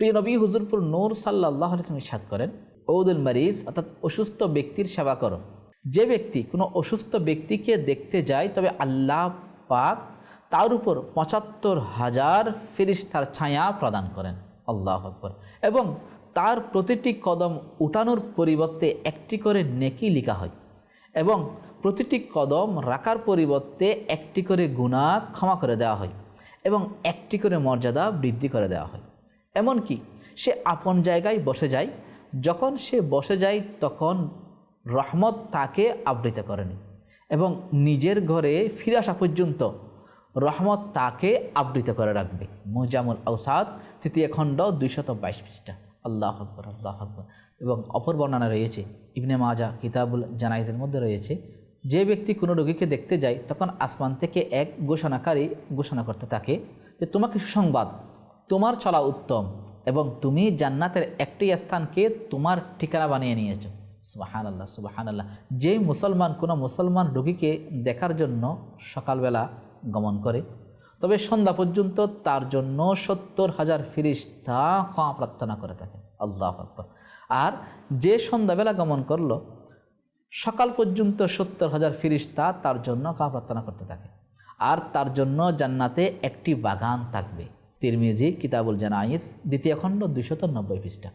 প্রিয় নবী হুজুরপুর নূর সাল্লাহ ইসাদ করেন, ঔদুল মারিজ অর্থাৎ অসুস্থ ব্যক্তির সেবা করো। যে ব্যক্তি কোনো অসুস্থ ব্যক্তিকে দেখতে যায়, তবে আল্লাহ পাক তার উপর পঁচাত্তর হাজার ফিরিস্তার ছায়া প্রদান করেন। আল্লাহ আকবর। এবং তার প্রতিটি কদম উঠানোর পরিবর্তে একটি করে নেকি লিখা হয় এবং প্রতিটি কদম রাখার পরিবর্তে একটি করে গুণা ক্ষমা করে দেওয়া হয় এবং একটি করে মর্যাদা বৃদ্ধি করে দেওয়া হয়। এমনকি সে আপন জায়গায় বসে যায়, যখন সে বসে যায় তখন রহমত তাকে আবৃত করেনি এবং নিজের ঘরে ফিরে আসা পর্যন্ত রহমত তাকে আবৃত করে রাখবে। মুজামুল আউসাদ তৃতীয় খণ্ড, দুইশত বাইশ পৃষ্ঠা। আল্লাহ আকবর আল্লাহ আকবর। এবং অপর বর্ণনা রয়েছে, ইবনে মাজা কিতাবুল জানাইজের মধ্যে রয়েছে, যে ব্যক্তি কোনো রোগীকে দেখতে যায়, তখন আসমান থেকে এক ঘোষণাকারী ঘোষণা করতে থাকে যে, তোমাকে সুসংবাদ তোমার চলা উত্তম এবং তুমি জান্নাতের একটি স্থানকে তোমার ঠিকানা বানিয়ে নিয়েছো। সুবাহান আল্লাহ সুবাহান আল্লাহ যে মুসলমান, কোনো মুসলমান রোগীকে দেখার জন্য সকালবেলা গমন করে, তবে সন্ধ্যা পর্যন্ত তার জন্য সত্তর হাজার ফিরিস্তা ক্ষমা প্রার্থনা করে থাকে। আল্লাহ আকবর। আর যে সন্ধ্যাবেলা গমন করল, সকাল পর্যন্ত সত্তর হাজার ফিরিস্তা তার জন্য ক্ষমা প্রার্থনা করতে থাকে। আর তার জন্য জান্নাতে একটি বাগান থাকবে। তিরমিজি কিতাবুল জানাইস দ্বিতীয় খণ্ড দুইশত নব্বই পৃষ্ঠা।